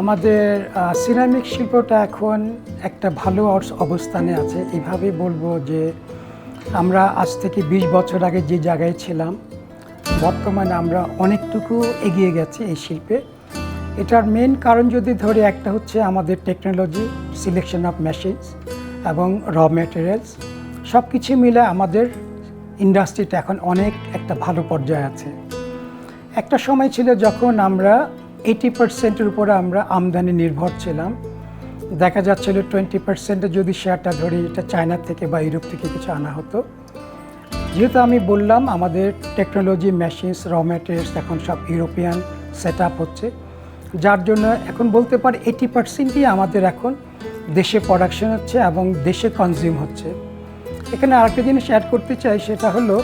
আমাদের সিরামিক শিল্পটা এখন একটা ভালো অবস্থানে আছে। এইভাবে বলব যে আমরা আজ থেকে ২০ বছর আগে যে জায়গায় ছিলাম, বর্তমানে আমরা অনেকটুকু এগিয়ে গেছি এই শিল্পে। এটার মেন কারণ যদি ধরি, একটা হচ্ছে আমাদের টেকনোলজি সিলেকশন অফ মেশিনস এবং র মেটেরিয়ালস সব কিছু মিলে আমাদের ইন্ডাস্ট্রিটা এখন অনেক একটা ভালো পর্যায়ে আছে। একটা সময় ছিল যখন আমরা এইটি পার্সেন্টের উপরে আমরা আমদানি নির্ভর ছিলাম। দেখা যাচ্ছিল টোয়েন্টি পার্সেন্টে যদি শেয়ারটা ধরি, এটা চায়না থেকে বা ইউরোপ থেকে কিছু আনা হতো। যেহেতু আমি বললাম, আমাদের টেকনোলজি মেশিনস র ম্যাটেরিয়ালস এখন সব ইউরোপিয়ান সেট হচ্ছে। যার জন্য এখন বলতে পারি এইটি পার্সেন্টই আমাদের এখন দেশে প্রোডাকশন হচ্ছে এবং দেশে কনজিউম হচ্ছে। এখানে আরেকটা জিনিস অ্যাড করতে চাই, সেটা হলো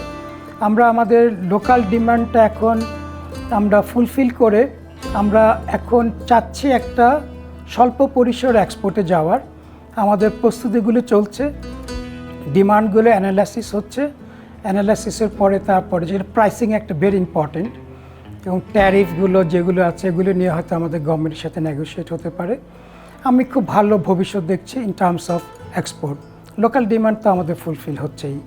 আমরা আমাদের লোকাল ডিমান্ডটা এখন আমরা ফুলফিল করে আমরা এখন চাচ্ছি একটা স্বল্প পরিসর এক্সপোর্টে যাওয়ার। আমাদের প্রস্তুতিগুলো চলছে। ডিমান্ডগুলো অ্যানালাইসিস হচ্ছে। অ্যানালাইসিসের পরে তারপরে যেটা প্রাইসিং একটা ভেরি ইম্পর্টেন্ট এবং ট্যারিফগুলো যেগুলো আছে, এগুলো নিয়ে হয়তো আমাদের গভর্নমেন্টের সাথে নেগোশিয়েট হতে পারে। আমি খুব ভালো ভবিষ্যৎ দেখছি in terms of export local demand তো আমাদের ফুলফিল হচ্ছেই।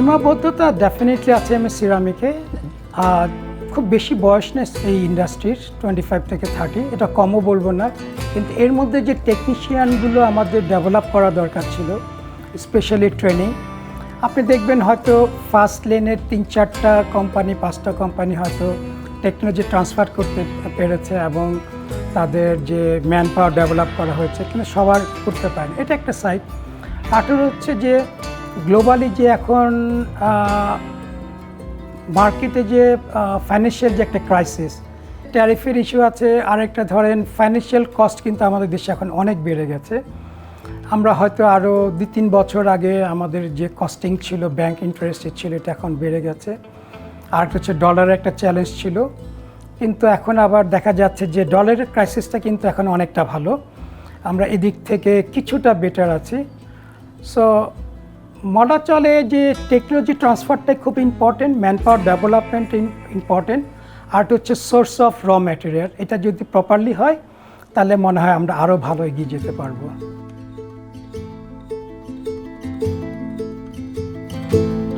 সীমাবদ্ধতা ডেফিনেটলি আছে আমি সিরামিকে আর খুব বেশি বয়স নেই এই ইন্ডাস্ট্রির টোয়েন্টি ফাইভ থেকে থার্টি এটা কমও বলব না। কিন্তু এর মধ্যে যে টেকনিশিয়ানগুলো আমাদের ডেভেলপ করা দরকার ছিল স্পেশালি ট্রেনিং আপনি দেখবেন হয়তো ফার্স্ট লেনের তিন চারটা কোম্পানি পাঁচটা কোম্পানি হয়তো টেকনোলজি ট্রান্সফার করতে পেরেছে এবং তাদের যে ম্যান পাওয়ার ডেভেলপ করা হয়েছে, কিন্তু সবার করতে পারেন। এটা একটা সাইট আঠারো হচ্ছে যে গ্লোবালি যে এখন মার্কেটে যে ফাইন্যান্সিয়াল যে একটা ক্রাইসিস ট্যারিফের ইস্যু আছে, আরেকটা ধরেন ফাইন্যান্সিয়াল কস্ট কিন্তু আমাদের দেশে এখন অনেক বেড়ে গেছে। আমরা হয়তো আরও দু তিন বছর আগে আমাদের যে কস্টিং ছিল ব্যাংক ইন্টারেস্ট ছিল, এটা এখন বেড়ে গেছে। আর হচ্ছে ডলারের একটা চ্যালেঞ্জ ছিল। কিন্তু এখন আবার দেখা যাচ্ছে যে ডলারের ক্রাইসিসটা কিন্তু এখন অনেকটা ভালো। আমরা এদিক থেকে কিছুটা বেটার আছি। সো মডা চলে যে টেকনোলজি ট্রান্সফারটাই খুব important man power development important আর হচ্ছে সোর্স অফ র ম্যাটেরিয়াল এটা যদি প্রপারলি হয়, তাহলে মনে হয় আমরা আরও ভালো এগিয়ে যেতে পারব।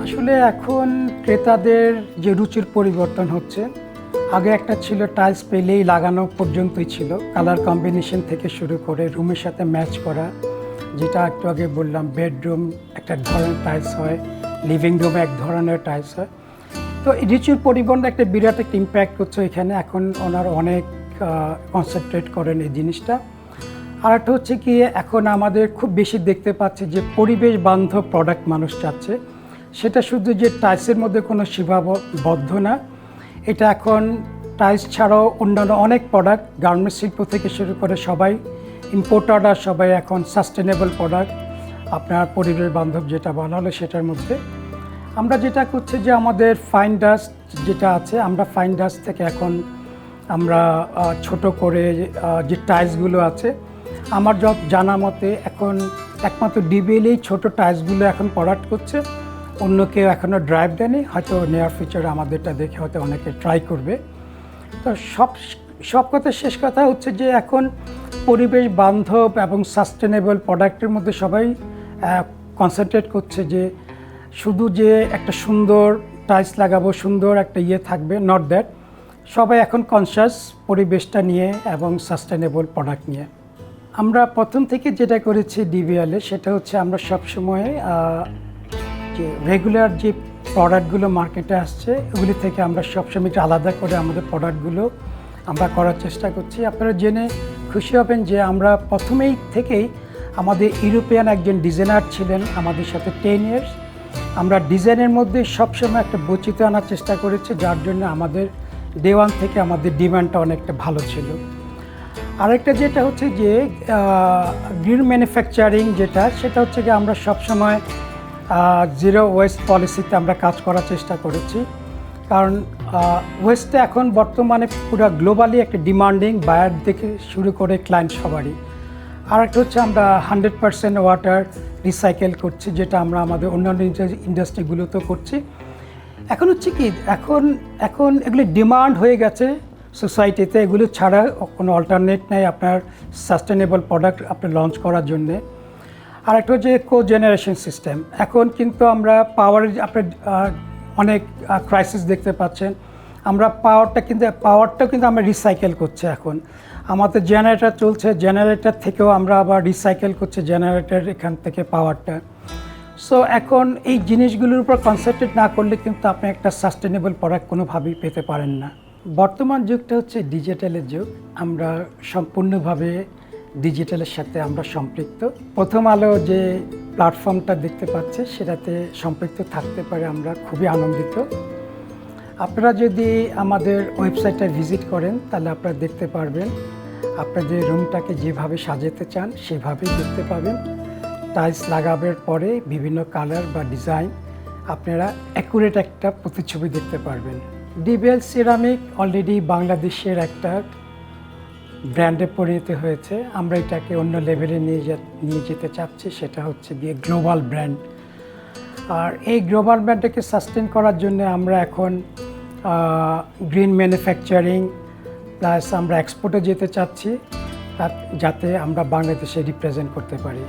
আসলে এখন ক্রেতাদের যে রুচির পরিবর্তন হচ্ছে, আগে একটা ছিল টাইলস পেলেই লাগানো পর্যন্তই ছিল কালার কম্বিনেশন থেকে শুরু করে রুমের সাথে ম্যাচ করা, যেটা একটু আগে বললাম বেডরুম একটা ধরনের টাইলস হয় লিভিং রুমে এক ধরনের টাইলস হয়। তো রুচির পরিবর্তন একটা বিরাট একটা ইম্প্যাক্ট করছে এখানে। এখন ওনার অনেক কনসেন্ট্রেট করেন এই জিনিসটা। আর একটা হচ্ছে কি, এখন আমাদের খুব বেশি দেখতে পাচ্ছি যে পরিবেশ বান্ধব প্রোডাক্ট মানুষ চাচ্ছে। সেটা শুধু যে টাইলসের মধ্যে কোনো সীমাবদ্ধ না, এটা এখন টাইলস ছাড়াও অন্যান্য অনেক প্রোডাক্ট গার্মেন্টস শিল্প থেকে শুরু করে সবাই ইম্পোর্টাররা সবাই এখন সাস্টেনেবল প্রোডাক্ট আপনার পরিবেশ বান্ধব যেটা বানালো সেটার মধ্যে। আমরা যেটা করছি যে আমাদের ফাইন ডাস্ট যেটা আছে, আমরা ফাইন ডাস্ট থেকে এখন আমরা ছোট করে যে টাইলসগুলো আছে, আমার যত জানা মতে এখন একমাত্র ডিবিএলেই ছোট টাইলসগুলো এখন প্রোডাক্ট করছে। অন্য কেউ এখনও ড্রাইভ দেয়নি, হয়তো নেওয়ার ফিচার আমাদেরটা দেখে হয়তো অনেকে ট্রাই করবে। তো সব সব কথা শেষ কথা হচ্ছে যে এখন পরিবেশ বান্ধব এবং সাস্টেনেবল প্রোডাক্টের মধ্যে সবাই কনসেন্ট্রেট করছে যে শুধু যে একটা সুন্দর টাইলস লাগাবো, সুন্দর একটা ইয়ে থাকবে নট দ্যাট সবাই এখন কনসিয়াস পরিবেশটা নিয়ে এবং সাস্টেনেবল প্রোডাক্ট নিয়ে। আমরা প্রথম থেকে যেটা করেছি ডিবিএলে সেটা হচ্ছে আমরা সবসময় যে রেগুলার যে প্রোডাক্টগুলো মার্কেটে আসছে, ওগুলি থেকে আমরা সবসময় একটু আলাদা করে আমাদের প্রোডাক্টগুলো আমরা করার চেষ্টা করছি। আপনারা জেনে খুশি হবেন যে আমরা প্রথমেই থেকেই আমাদের ইউরোপিয়ান একজন ডিজাইনার ছিলেন আমাদের সাথে টেন ইয়ার্স আমরা ডিজাইনের মধ্যে সবসময় একটা বৈচিত্র্য আনার চেষ্টা করেছি, যার জন্য আমাদের ডে ওয়ান থেকে আমাদের ডিমান্ডটা অনেকটা ভালো ছিল। আরেকটা যেটা হচ্ছে যে গ্রিন ম্যানুফ্যাকচারিং যেটা, সেটা হচ্ছে যে আমরা সবসময় জিরো ওয়েস্ট পলিসিতে আমরা কাজ করার চেষ্টা করেছি। কারণ ওয়েস্টে এখন বর্তমানে পুরো গ্লোবালি একটা ডিমান্ডিং বায়ার থেকে শুরু করে ক্লায়েন্ট সবারই। আর একটা হচ্ছে আমরা হান্ড্রেড পার্সেন্ট ওয়াটার রিসাইকেল করছি, যেটা আমরা আমাদের অন্যান্য ইন্ডাস্ট্রিগুলোতেও করছি। এখন হচ্ছে কি, এখন এখন এগুলি ডিমান্ড হয়ে গেছে সোসাইটিতে, এগুলো ছাড়া কোনো অল্টারনেট নেই আপনার সাস্টেনেবল প্রোডাক্ট আপনি লঞ্চ করার জন্যে। আর একটা হচ্ছে কো জেনারেশন সিস্টেম। এখন কিন্তু আমরা পাওয়ারের, আপনার অনেক ক্রাইসিস দেখতে পাচ্ছেন। আমরা পাওয়ারটা কিন্তু পাওয়ারটাও কিন্তু আমরা রিসাইকেল করছি এখন। আমাদের জেনারেটর চলছে জেনারেটর থেকেও আমরা আবার রিসাইকেল করছি জেনারেটর এখান থেকে পাওয়ারটা সো এখন এই জিনিসগুলোর উপর কনসেন্ট্রেট না করলে কিন্তু আপনি একটা সাস্টেনেবল প্রোডাক্ট কোনোভাবেই পেতে পারেন না। বর্তমান যুগটা হচ্ছে ডিজিটালের যুগ। আমরা সম্পূর্ণভাবে ডিজিটালের সাথে আমরা সম্পৃক্ত। প্রথম আলো যে প্ল্যাটফর্মটা দেখতে পাচ্ছে, সেটাতে সম্পৃক্ত থাকতে পারে আমরা খুবই আনন্দিত। আপনারা যদি আমাদের ওয়েবসাইটটা ভিজিট করেন, তাহলে আপনারা দেখতে পারবেন। আপনাদের রুমটাকে যেভাবে সাজাতে চান, সেভাবেই দেখতে পাবেন। টাইলস লাগাবার পরে বিভিন্ন কালার বা ডিজাইন আপনারা অ্যাকুরেট একটা প্রতিচ্ছবি দেখতে পারবেন। ডিবেল সিরামিক অলরেডি বাংলাদেশের একটা ব্র্যান্ডে পরিণত হয়েছে। আমরা এটাকে অন্য লেভেলে নিয়ে নিয়ে যেতে চাচ্ছি, সেটা হচ্ছে গিয়ে গ্লোবাল ব্র্যান্ড। আর এই গ্লোবাল ব্র্যান্ডটাকে সাস্টেন করার জন্য আমরা এখন গ্রিন ম্যানুফ্যাকচারিং প্লাস আমরা এক্সপোর্টে যেতে চাচ্ছি যাতে আমরা বাংলাদেশে রিপ্রেজেন্ট করতে পারি।